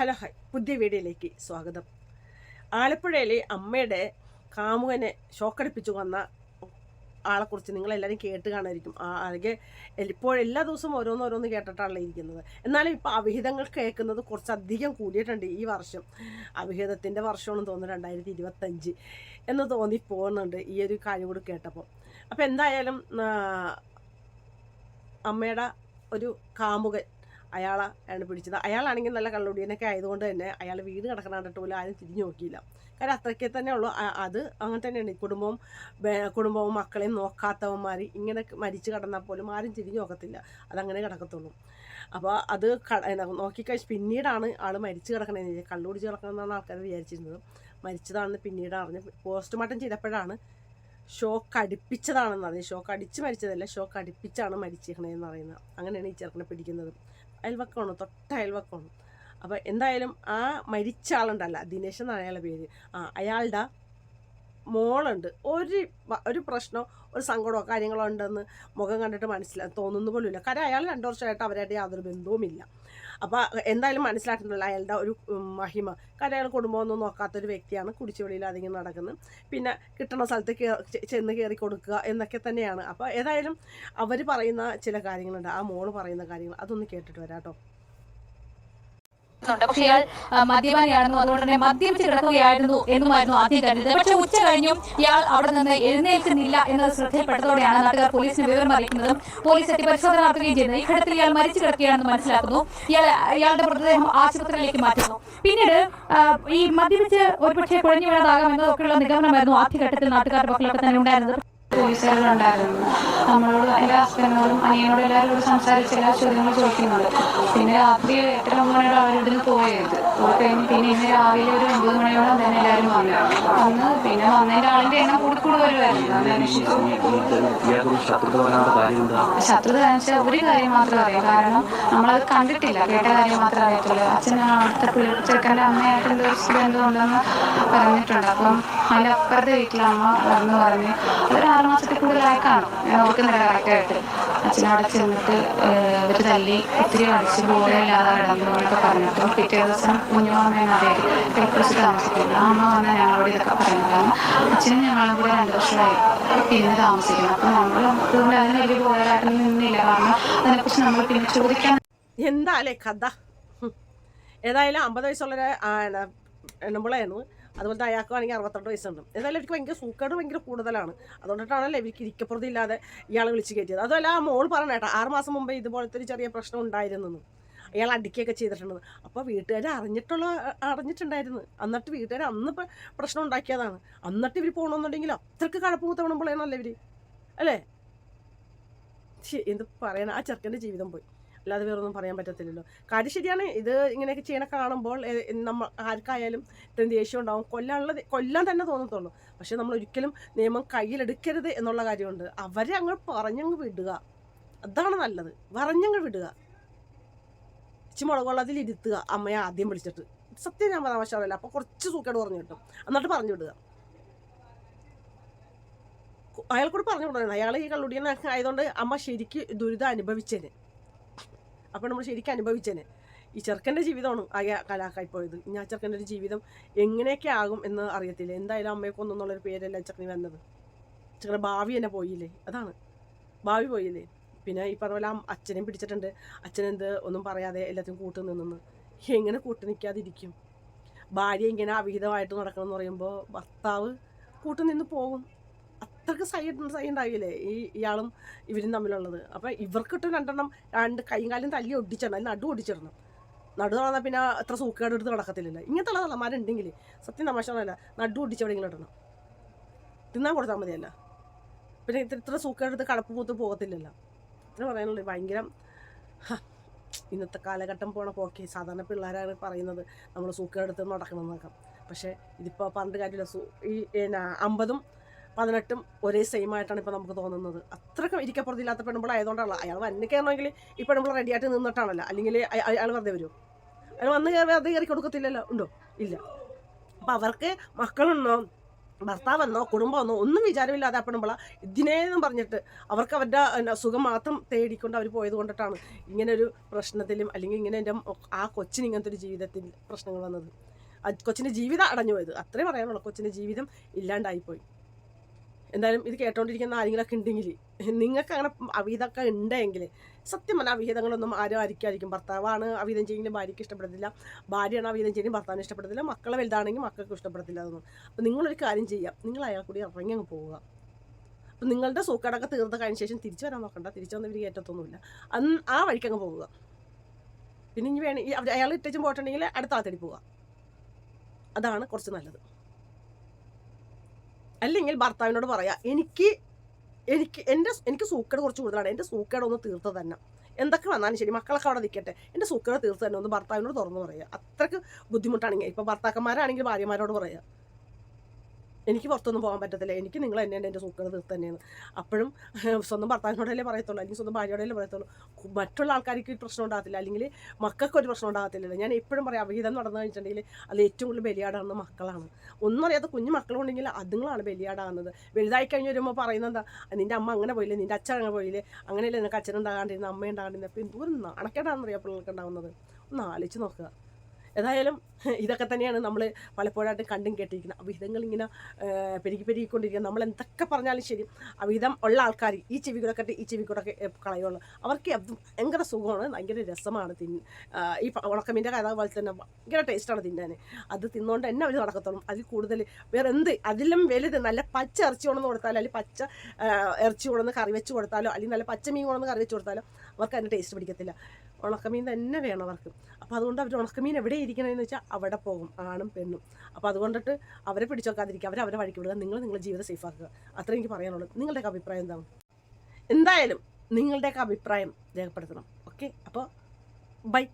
Hello hi പുതിയ വീഡിയോയിലേക്ക് സ്വാഗതം. ആലപ്പുഴയിലെ അമ്മയുടെ കാമുകനെ ഷോക്കടിപ്പിച്ചു വന്ന ആളെക്കുറിച്ച് നിങ്ങളെല്ലാവരും കേട്ട് കാണായിരിക്കും ആ അല്ലെങ്കിൽ ഇപ്പോൾ എല്ലാ ദിവസവും ഓരോന്നോരോന്ന് ഓരോന്ന് കേട്ടിട്ടാണല്ലോ ഇരിക്കുന്നത്. എന്നാലും ഇപ്പോൾ അവിഹിതങ്ങൾ കേൾക്കുന്നത് കുറച്ചധികം കൂടിയിട്ടുണ്ട് ഈ വർഷം. അവിഹിതത്തിന്റെ വർഷമാണെന്ന് തോന്നുന്നു രണ്ടായിരത്തി ഇരുപത്തഞ്ച് എന്ന് തോന്നി പോകുന്നുണ്ട് ഈ ഒരു കാര്യം കൂടി കേട്ടപ്പോൾ. അപ്പോൾ എന്തായാലും അമ്മയുടെ ഒരു കാമുകൻ അയാളെ ആണ് പിടിച്ചത്. അയാളാണെങ്കിൽ നല്ല കള്ളുടിയനൊക്കെ ആയതുകൊണ്ട് തന്നെ അയാൾ വീട് കിടക്കണ കണ്ടിട്ട് പോലും ആരും തിരിഞ്ഞു നോക്കിയില്ല. കാരണം അത്രയ്ക്ക് തന്നെ ഉള്ളൂ. അത് അങ്ങനെ തന്നെയാണ്. കുടുംബവും കുടുംബവും മക്കളെയും നോക്കാത്തവന്മാർ ഇങ്ങനെ മരിച്ചു കിടന്നാൽ പോലും ആരും തിരിഞ്ഞു നോക്കത്തില്ല. അതങ്ങനെ കിടക്കത്തുള്ളൂ. അപ്പോൾ അത് നോക്കിക്കഴിച്ച് പിന്നീടാണ് ആൾ മരിച്ചു കിടക്കണതെന്ന് കള്ളുപിടിച്ച് കിടക്കണമെന്നാണ് ആൾക്കാർ വിചാരിച്ചിരുന്നത്. മരിച്ചതാണെന്ന് പിന്നീട് അറിഞ്ഞ് പോസ്റ്റ്മോർട്ടം ചെയ്തപ്പോഴാണ് ഷോക്ക് അടിപ്പിച്ചതാണെന്ന് അറിഞ്ഞത്. ഷോക്ക് അടിച്ച് മരിച്ചതല്ല ഷോക്ക് അടിപ്പിച്ചാണ് മരിച്ചിരിക്കണതെന്ന് പറയുന്നത് അങ്ങനെയാണ് ഈ ചെറുക്കനെ പിടിക്കുന്നത്. അയൽവക്കമാണ്? തൊട്ട അയൽവക്കമാണ്? അപ്പോൾ എന്തായാലും ആ മരിച്ച ആളുണ്ടല്ല ദിനേശ് എന്നാണ് അയാളുടെ പേര്. ആ അയാളുടെ മോളുണ്ട്. ഒരു ഒരു പ്രശ്നമോ ഒരു സങ്കടമോ കാര്യങ്ങളോ ഉണ്ടെന്ന് മുഖം കണ്ടിട്ട് മനസ്സിലാ തോന്നുന്നു പോലുമില്ല. കാരണം അയാൾ രണ്ടു വർഷമായിട്ട് അവരായിട്ട് യാതൊരു ബന്ധവുമില്ല. അപ്പോൾ എന്തായാലും മനസ്സിലാക്കുന്നില്ല അയാളുടെ ഒരു മഹിമ. കാരണം അയാൾ കുടുംബമൊന്നും നോക്കാത്തൊരു വ്യക്തിയാണ് കുടിച്ചുവെളിയിൽ അധികം നടക്കുന്നത്. പിന്നെ കിട്ടുന്ന സ്ഥലത്ത് ചെന്ന് കയറി കൊടുക്കുക എന്നൊക്കെ തന്നെയാണ്. അപ്പോൾ ഏതായാലും അവർ പറയുന്ന ചില കാര്യങ്ങളുണ്ട്. ആ മോൾ പറയുന്ന കാര്യങ്ങൾ അതൊന്ന് കേട്ടിട്ട് വരാം കേട്ടോ പക്ഷെ ഇയാൾ മദ്യപാനിയാണെന്നും അതുകൊണ്ട് തന്നെ മദ്യപിച്ച് കിടക്കുകയായിരുന്നു എന്നുമായിരുന്നു ആദ്യം കരുതുന്നത് പക്ഷെ ഉച്ച കഴിഞ്ഞും ഇയാൾ അവിടെ നിന്ന് എഴുന്നേൽക്കുന്നില്ല എന്നത് ശ്രദ്ധയിൽപ്പെട്ടതോടെയാണ് നാട്ടുകാർ പോലീസിന് വിവരം അറിയിക്കുന്നതും പോലീസ് എത്തി പരിശോധന നടത്തുകയും ചെയ്യുന്നത് ഈ ഘട്ടത്തിൽ ഇയാൾ മരിച്ചു കിടക്കുകയാണെന്ന് മനസ്സിലാക്കുന്നു. ഇയാൾ ഇയാളുടെ മൃതദേഹം ആശുപത്രിയിലേക്ക് മാറ്റുന്നു. പിന്നീട് ഈ മദ്യപിച്ച് ഒരുപക്ഷെ കുഴഞ്ഞു വീണതാകാം എന്നതൊക്കെയുള്ള നിഗമനമായിരുന്നു ആദ്യഘട്ടത്തിൽ നാട്ടുകാരുടെ പക്കലൊക്കെ തന്നെ ഉണ്ടായിരുന്നത്. പോലീസുകാരുണ്ടായിരുന്നു. നമ്മളോട് എന്റെ ഹസ്ബൻഡിനോടും അനിയനോടും എല്ലാവരോടും സംസാരിച്ച് എല്ലാ ചോദ്യങ്ങളും ചോദിക്കുന്നുണ്ട്. പിന്നെ രാത്രി എട്ടര മണിയോട് അവരിവിടുന്ന് പോയത്? പോയി കഴിഞ്ഞ് പിന്നെ ഇന്ന് രാവിലെ ഒരു ഒമ്പത് മണിയോളം തന്നെ എല്ലാവരും വന്നു. വന്ന് പിന്നെ വന്നതിന്റെ ആളിന്റെ എണ്ണം കൂടി കൂടി വരുമായിരുന്നു അത് ശത്രുത കാണിച്ചാൽ ഒരു കാര്യം മാത്രമേ അറിയൂ. കാരണം നമ്മളത് കണ്ടിട്ടില്ല. കേട്ട കാര്യം മാത്രമേ അറിയത്തുള്ളൂ. അച്ഛൻ അടുത്ത പിള്ളേർ ചെറുക്കന്റെ അമ്മയായിട്ട് എന്തോ ബന്ധമുണ്ടെന്ന് പറഞ്ഞിട്ടുണ്ട്. അപ്പം അതിന്റെ അപ്പുറത്തെ വീട്ടിലമ്മ വന്ന് പറഞ്ഞ് ഒരു ആറ് മാസത്തിൽ കൂടുതലായി കാണും. ഞാൻ ഓർക്കുന്നില്ല കറക്റ്റായിട്ട്. അച്ഛൻ അവിടെ ചെന്നിട്ട് ഇവർ തല്ലി ഒത്തിരി അടിച്ച് ബോധമില്ലാതെ കിടന്നു എന്നൊക്കെ പറഞ്ഞിട്ടും പിറ്റേ ദിവസം അതേ കിഴക്കുറിച്ച് താമസിക്കുന്നത് ആ അമ്മ വന്നാൽ ഞങ്ങളോട് ഇതൊക്കെ പറയുന്നത് കാരണം അച്ഛനും ഞങ്ങളും കൂടെ രണ്ട് വർഷമായി പിന്നെ താമസിക്കുന്നത് അപ്പം നമ്മൾ അതുകൊണ്ട് അതിന് വലിയ പോരാട്ടം നിന്നില്ല. കാരണം അതിനെക്കുറിച്ച് നമ്മൾ പിന്നെ ചോദിക്കാൻ എന്താലേ കഥ. ഏതായാലും അമ്പത് വയസ്സുള്ളൊരു എണ്ണമ്പളായിരുന്നു അതുപോലെ അയാൾക്ക് വേണമെങ്കിൽ അറുപത്തെട്ട് വയസ്സുണ്ട്. എന്തായാലും എനിക്ക് ഭയങ്കര സൂക്കേട് ഭയങ്കര കൂടുതലാണ്. അതുകൊണ്ടിട്ടാണല്ലോ എനിക്ക് ഇരിക്കപ്പുറത്തില്ലാതെ ഇയാൾ വിളിച്ച് കയറ്റിയത്. അതുമല്ല ആ മോൾ പറഞ്ഞേട്ടാ ആറ് മാസം മുമ്പേ ഇതുപോലത്തെ ഒരു ചെറിയ പ്രശ്നം ഉണ്ടായിരുന്നെന്ന്. അയാൾ അടിക്കുകയൊക്കെ ചെയ്തിട്ടുണ്ട് അപ്പോൾ വീട്ടുകാർ അറിഞ്ഞിട്ടുള്ള അറിഞ്ഞിട്ടുണ്ടായിരുന്നു. എന്നിട്ട് വീട്ടുകാർ അന്ന് പ്രശ്നം ഉണ്ടാക്കിയതാണ്. എന്നിട്ട് ഇവർ പോകണമെന്നുണ്ടെങ്കിൽ അത്രയ്ക്ക് കഴപ്പ് കൂത്തവണം കഴപ്പൂത്തവണമ്പോഴേണല്ലോ ഇവർ അല്ലേ? എന്ത് പറയണ? ആ ചെറുക്കന്റെ ജീവിതം പോയി. അല്ലാതെ വേറൊന്നും പറയാൻ പറ്റത്തില്ലല്ലോ. കാര്യം ശരിയാണ് ഇത് ഇങ്ങനെയൊക്കെ ചെയ്യണ കാണുമ്പോൾ നമ്മൾ ആർക്കായാലും ഇത്രയും ദേഷ്യം ഉണ്ടാവും. കൊല്ലാനുള്ള കൊല്ലാൻ തന്നെ തോന്നത്തുള്ളൂ. പക്ഷെ നമ്മൾ ഒരിക്കലും നിയമം കയ്യിലെടുക്കരുത് എന്നുള്ള കാര്യമുണ്ട്. അവരെ അങ്ങ് പറഞ്ഞങ്ങ് വിടുക. അതാണ് നല്ലത്. പറഞ്ഞങ്ങ് വിടുക. ഇച്ചി വെള്ളത്തിൽ ഇരുത്തുക അമ്മയെ ആദ്യം വിളിച്ചിട്ട്. സത്യം ഞാൻ തമാശല്ല അപ്പോൾ കുറച്ച് സൂക്കേട് പറഞ്ഞു കിട്ടും. എന്നിട്ട് പറഞ്ഞു വിടുക. അയാൾക്കൂടെ പറഞ്ഞു വിടണം അയാൾ ഈ കള്ളുടിയനൊക്കെ ആയതുകൊണ്ട് അമ്മ ശരിക്ക് ദുരിതം അനുഭവിച്ചേന്. അപ്പോൾ നമ്മൾ ശരിക്കും അനുഭവിച്ചേനെ. ഈ ചെറുക്കന്റെ ജീവിതമാണ് ആകെ കലാക്കായി പോയത് ഇനി ആ ചെറുക്കന്റെ ഒരു ജീവിതം എങ്ങനെയൊക്കെ ആകും എന്ന് അറിയത്തില്ല. എന്തായാലും അമ്മയെ കൊന്നെന്നുള്ളൊരു പേരല്ല ചെറുക്കന് വന്നത്? ചെറുക്കന്റെ ഭാവി തന്നെ പോയില്ലേ? അതാണ്. ഭാവി പോയില്ലേ? പിന്നെ ഈ പറഞ്ഞ പോലെ അച്ഛനെയും പിടിച്ചിട്ടുണ്ട്. അച്ഛനെന്ത് ഒന്നും പറയാതെ എല്ലാത്തിനും കൂട്ടു നിന്നെന്ന്. എങ്ങനെ കൂട്ടു നിൽക്കാതിരിക്കും ഭാര്യ ഇങ്ങനെ അവിഹിതമായിട്ട് നടക്കണം എന്ന് പറയുമ്പോൾ ഭർത്താവ് കൂട്ടു നിന്ന് പോകും. അത്രയ്ക്ക് സൈ സൈ ഉണ്ടാവില്ലേ ഈ ഇയാളും ഇവരും തമ്മിലുള്ളത്? അപ്പം ഇവർക്കിട്ടും രണ്ടെണ്ണം രണ്ട് കൈയും കാലും തല്ലി ഒടിച്ചിടണം അതിന് നടു ഒടിച്ചിടണം. നടു തുറന്നാൽ പിന്നെ എത്ര സൂക്കേട് എടുത്ത് നടക്കത്തില്ലല്ലോ. ഇങ്ങനത്തെ തള്ളമാരുണ്ടെങ്കിൽ സത്യം തമാശല്ല നടു ഒടിച്ചെവിടെയെങ്കിലും ഇടണം. തിന്നാൻ കൊടുത്താൽ മതിയല്ല. പിന്നെ ഇത്ര ഇത്ര സൂക്കേട് എടുത്ത് കടപ്പ് പൂത്ത് പോകത്തില്ലല്ലോ. ഇത്ര പറയാനുള്ളത് ഭയങ്കര ഇന്നത്തെ കാലഘട്ടം പോണ പോക്കെ സാധാരണ പിള്ളേരാണ് പറയുന്നത് നമ്മൾ സൂക്കേടെടുത്ത് നടക്കണം എന്നൊക്കെ പക്ഷേ ഇതിപ്പോൾ പന്ത്രണ്ട് കാര്യമില്ല. സൂ ഈ എന്നാ അമ്പതും പതിനെട്ടും ഒരേ സെയിം ആയിട്ടാണ് ഇപ്പോൾ നമുക്ക് തോന്നുന്നത്. അത്രക്കും ഇരിക്കപ്പുറത്തില്ലാത്ത പെണ്ണുമ്പോൾ ആയതുകൊണ്ടാണല്ലോ അയാൾ വന്ന് കയറണമെങ്കിൽ ഈ പെണ്ണുമ്പോൾ റെഡി ആയിട്ട് നിന്നിട്ടാണല്ലോ. അല്ലെങ്കിൽ അയാൾ വെറുതെ വരുമോ അയാൾ വന്ന് കയറി അത് കയറി കൊടുക്കത്തില്ലല്ലോ ഉണ്ടോ? ഇല്ല. അപ്പം അവർക്ക് മക്കളുണ്ടോ? ഭർത്താവെന്നോ കുടുംബമെന്നോ ഒന്നും വിചാരമില്ലാതെ അപ്പണുമ്പോൾ ഇതിനേന്നും പറഞ്ഞിട്ട് അവർക്ക് അവരുടെ സുഖം മാത്രം തേടിക്കൊണ്ട് അവർ പോയത് കൊണ്ടിട്ടാണ് ഇങ്ങനെ ഒരു പ്രശ്നത്തിലും അല്ലെങ്കിൽ ഇങ്ങനെ എന്റെ ആ കൊച്ചിന് ഇങ്ങനത്തെ ഒരു ജീവിതത്തിൽ പ്രശ്നങ്ങൾ വന്നത്. കൊച്ചിന്റെ ജീവിതം അടഞ്ഞു പോയത് അത്രേ പറയാനുള്ളൂ. കൊച്ചിന്റെ ജീവിതം ഇല്ലാണ്ടായിപ്പോയി. എന്തായാലും ഇത് കേട്ടോണ്ടിരിക്കുന്ന ആരെങ്കിലൊക്കെ ഉണ്ടെങ്കിൽ നിങ്ങൾക്ക് അങ്ങനെ അവിഹിതമൊക്കെ ഉണ്ടെങ്കിൽ സത്യം പറഞ്ഞാൽ അവിഹിതങ്ങളൊന്നും ആരും ആയിരിക്കും ഭർത്താവാണ് അവിഹിതം ചെയ്യുന്നതിന് ഭാര്യയ്ക്ക് ഇഷ്ടപ്പെടത്തില്ല. ഭാര്യയാണ് അവിഹിതം ചെയ്യുന്നത് ഭർത്താവിന് ഇഷ്ടപ്പെടത്തില്ല. മക്കളെ വലുതാണെങ്കിൽ മക്കൾക്ക് ഇഷ്ടപ്പെടത്തില്ല അതൊന്നും. അപ്പോൾ നിങ്ങളൊരു കാര്യം ചെയ്യാം. നിങ്ങൾ അയാൾ കൂടി ഇറങ്ങി അങ്ങ് പോവുക. അപ്പം നിങ്ങളുടെ സൂക്കേടൊക്കെ തീർത്ത കഴിഞ്ഞ ശേഷം തിരിച്ചു വരാൻ നോക്കണ്ട. തിരിച്ചു വന്ന് ഇവർ കയറ്റത്തൊന്നുമില്ല. അന്ന് ആ വഴിക്ക് അങ്ങ് പോവുക. പിന്നെ ഇനി വേണേ അയാൾ ഇട്ടേച്ചും പോയിട്ടുണ്ടെങ്കിൽ അടുത്ത ആത്തടി പോവുക. അതാണ് കുറച്ച് നല്ലത്. അല്ലെങ്കിൽ ഭർത്താവിനോട് പറയാം എനിക്ക് എനിക്ക് എന്റെ എനിക്ക് സൂക്കേട് കുറച്ച് കൂടുതലാണ്. എന്റെ സൂക്കേട് ഒന്ന് തീർത്ത് തന്നെ എന്തൊക്കെ വന്നാലും ശരി മക്കളൊക്കെ അവിടെ നിൽക്കട്ടെ എന്റെ സൂക്കേട് തീർത്ത് തന്നെ ഒന്ന് ഭർത്താവിനോട് തുറന്ന് പറയുക അത്രയ്ക്ക് ബുദ്ധിമുട്ടാണെങ്കിൽ ഇപ്പം ഭർത്താക്കന്മാരാണെങ്കിൽ ഭാര്യമാരോട് പറയുക എനിക്ക് പുറത്തൊന്നും പോകാൻ പറ്റത്തില്ല. എനിക്ക് നിങ്ങൾ തന്നെയാണ് എന്റെ സൂക്കേട് തീർത്ത് തന്നെയാണ്. അപ്പോഴും സ്വന്തം ഭർത്താവിനോടല്ലേ പറയത്തുള്ളൂ. അല്ലെങ്കിൽ സ്വന്തം ഭാര്യയോടല്ലേ പറയത്തുള്ളൂ. മറ്റുള്ള ആൾക്കാർക്ക് പ്രശ്നം ഉണ്ടാകത്തില്ല. അല്ലെങ്കിൽ മക്കൾക്ക് ഒരു പ്രശ്നം ഉണ്ടാകത്തില്ലല്ലോ. ഞാൻ എപ്പോഴും പറയാം അവിഹിതം നടന്നു കഴിഞ്ഞിട്ടുണ്ടെങ്കിൽ അത് ഏറ്റവും കൂടുതൽ ബലിയാടാകുന്ന മക്കളാണ്. ഒന്നും അറിയാത്ത കുഞ്ഞു മക്കളുണ്ടെങ്കിൽ അതുങ്ങളാണ് ബലിയാടാകുന്നത്. വലുതായി കഴിഞ്ഞ് വരുമ്പോൾ പറയുന്നത് എന്താ? നിന്റെ അമ്മ അങ്ങനെ പോയില്ലേ? നിന്റെ അച്ഛൻ അങ്ങനെ പോയില്ലേ? അങ്ങനെയല്ലേ നിനക്ക് അച്ഛൻ ഉണ്ടാകാണ്ടിരുന്ന അമ്മ ഉണ്ടാകാണ്ടിരുന്ന എന്തോരം നാണക്കേടാണെന്ന് അറിയാം പിള്ളേർക്ക് ഉണ്ടാകുന്നത്. ഒന്ന് ആലോചിച്ച് നോക്കുക. ഏതായാലും ഇതൊക്കെ തന്നെയാണ് നമ്മൾ പലപ്പോഴായിട്ട് കണ്ടും കേട്ടിരിക്കുന്നത്. അവിഹിതങ്ങൾ ഇങ്ങനെ പെരുകി പെരുകിക്കൊണ്ടിരിക്കുക. നമ്മൾ എന്തൊക്കെ പറഞ്ഞാലും ശരി അവിഹിതം ഉള്ള ആൾക്കാർ ഈ ചെവി കൂടെ കെട്ടി ഈ ചെവി കൂടെ കളയുള്ളൂ. അവർക്ക് ഭയങ്കര സുഖമാണ് ഭയങ്കര രസമാണ് തിന്ന് ഈ ഉണക്കമീന്റെ കഥ പോലെ തന്നെ ഭയങ്കര ടേസ്റ്റാണ് തിന്നാൻ അത് തിന്നുകൊണ്ട് തന്നെ അവർ നടക്കത്തുള്ളൂ. അതിൽ കൂടുതൽ വേറെ എന്ത് അതിലും വലുത് നല്ല പച്ച ഇറച്ചി കൊണ്ടെന്ന് കൊടുത്താലോ അല്ലെങ്കിൽ പച്ച ഇറച്ചി കൊണ്ടെന്ന് കറി വെച്ച് കൊടുത്താലോ അല്ലെങ്കിൽ നല്ല പച്ച മീൻ കൊണ്ടെന്ന് കറി വെച്ച് കൊടുത്താലോ അവർക്ക് അതിന്റെ ടേസ്റ്റ് പിടിക്കത്തില്ല. ഉണക്കമീൻ തന്നെ വേണം അവർക്ക്. അപ്പോൾ അതുകൊണ്ട് അവർ ഉണക്കമീൻ എവിടെ ഇരിക്കണമെന്ന് വെച്ചാൽ അവിടെ പോകും ആണും പെണ്ണും. അപ്പോൾ അതുകൊണ്ടിട്ട് അവരെ പിടിച്ചോക്കാതിരിക്കുക അവരെ അവരെ വഴിക്ക് വിടുക നിങ്ങൾ നിങ്ങളുടെ ജീവിതം സേഫാക്കുക ആക്കുക. അത്രേ എനിക്ക് പറയാനുള്ളൂ. നിങ്ങളുടെയൊക്കെ അഭിപ്രായം എന്താണ്? എന്തായാലും നിങ്ങളുടെയൊക്കെ അഭിപ്രായം രേഖപ്പെടുത്തണം. ഓക്കെ അപ്പോൾ ബൈ